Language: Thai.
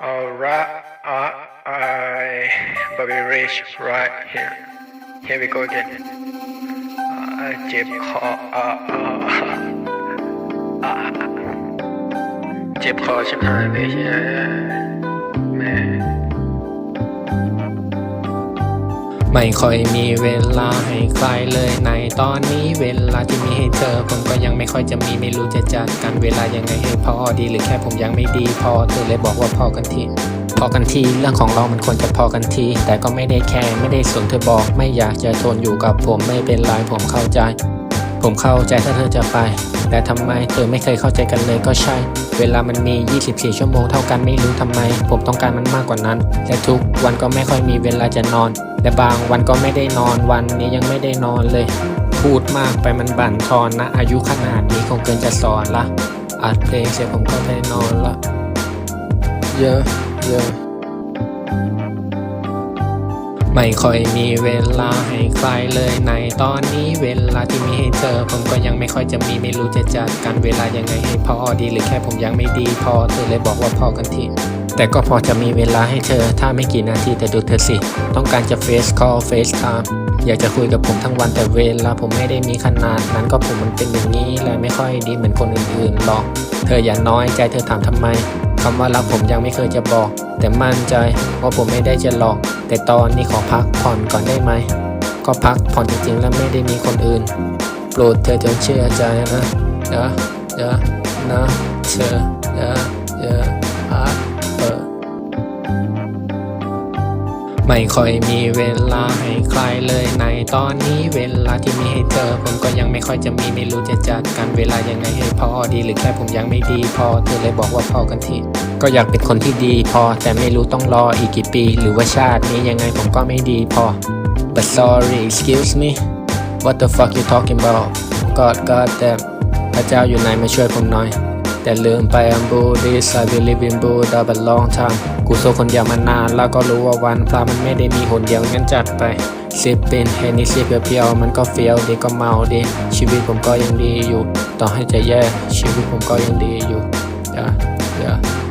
Alright, uh, I, Bobby Rich, right here. Here we go again. อ่าเจ็บคออ่าอ่าอ่ ไม่ค่อยมีเวลาให้ใครเลยในตอนนี้เวลาที่มีให้เธอผมก็ยังไม่ค่อยจะมีไม่รู้จะจัดการเวลายังไงให้พอดีหรือแค่ผมยังไม่ดีพอเธอเลยบอกว่าพอกันทีพอกันทีเรื่องของเรามันควรจะพอกันที แต่ก็ไม่ได้แคร์ไม่ได้สนเธอบอกไม่อยากจะทนอยู่กับผมไม่เป็นไรผมเข้าใจ ผมเข้าใจถ้าเธอจะไป แต่ทำไมเธอไม่เคยเข้าใจกันเลยก็ใช่ เวลามันมี 24 ชั่วโมงเท่ากันไม่รู้ทำไม ผมต้องการมันมากกว่านั้น และทุกวันก็ไม่ค่อยมีเวลาจะนอน และบางวันก็ไม่ได้นอนวันนี้ยังไม่ได้นอนเลย พูดมากไปมันบั่นทอนนะ อายุขนาดนี้คงเกินจะสอนละอัดเพลงเสร็จผมก็ได้นอนละเยอะเยอะ ไม่ค่อยมีเวลาให้ใครเลยในตอนนี้เวลาที่มีให้เธอผมก็ยังไม่ค่อยจะมีไม่รู้จะจัดการเวลายังไงให้พอดีหรือแค่ผมยังไม่ดีพอเธอเลยบอกว่าพอกันทีแต่ก็พอจะมีเวลาให้เธอ ถ้าไม่กี่นาทีแต่ดูเธอสิ ต้องการจะเฟซคอลเฟซไทม์อยากจะคุยกับผมทั้งวันแต่เวลาผมไม่ได้มีขนาดนั้นก็ผมมันเป็นอย่างนี้และไม่ค่อยดีเหมือนคนอื่นๆหรอก เธออย่าน้อยใจเธอถามทำไมคำว่ารักผมยังไม่เคยจะบอก แต่มั่นใจว่าผมไม่ได้จะหลอก แต่ตอนนี้ขอพักผ่อนก่อนได้ไหม ก็พักผ่อนจริงๆ แล้วไม่ได้มีคนอื่น โปรดเธอจงเชื่อใจนะเดี๋ยวเดี๋ยวนะเธอเดี๋ยวเดี๋ยวพักเออไม่ค่อยมีเวลาให้ใครเลยในตอนนี้เวลาที่มีให้เธอผมก็ยังไม่ค่อยจะมีไม่รู้จะจัดการเวลายังไงให้พอดีหรือแค่ผมยังไม่ดีพอเธอเลยบอกว่าพอกันที ก็อยากเป็นคนที่ดีพอ แต่ไม่รู้ต้องรออีกกี่ปี หรือว่าชาตินี้ยังไงผมก็ไม่ดีพอ but sorry excuse me what the fuck you talking about God God damn พระเจ้าอยู่ไหนมาช่วยผมหน่อย แต่ลืมไป I'm Buddhist I believe in Buddha but long time กูโซคนเดียวมานานแล้วก็รู้ว่าวันพระมันไม่ได้มีหนเดียวงั้นจัดไปซิปเป็นเฮนิซิเพียวๆมันก็เฟี้ยวดีก็เมาดี ชีวิตผมก็ยังดีอยู่ ต่อให้จะแย่ชีวิตผมก็ยังดีอยู่ yeah yeah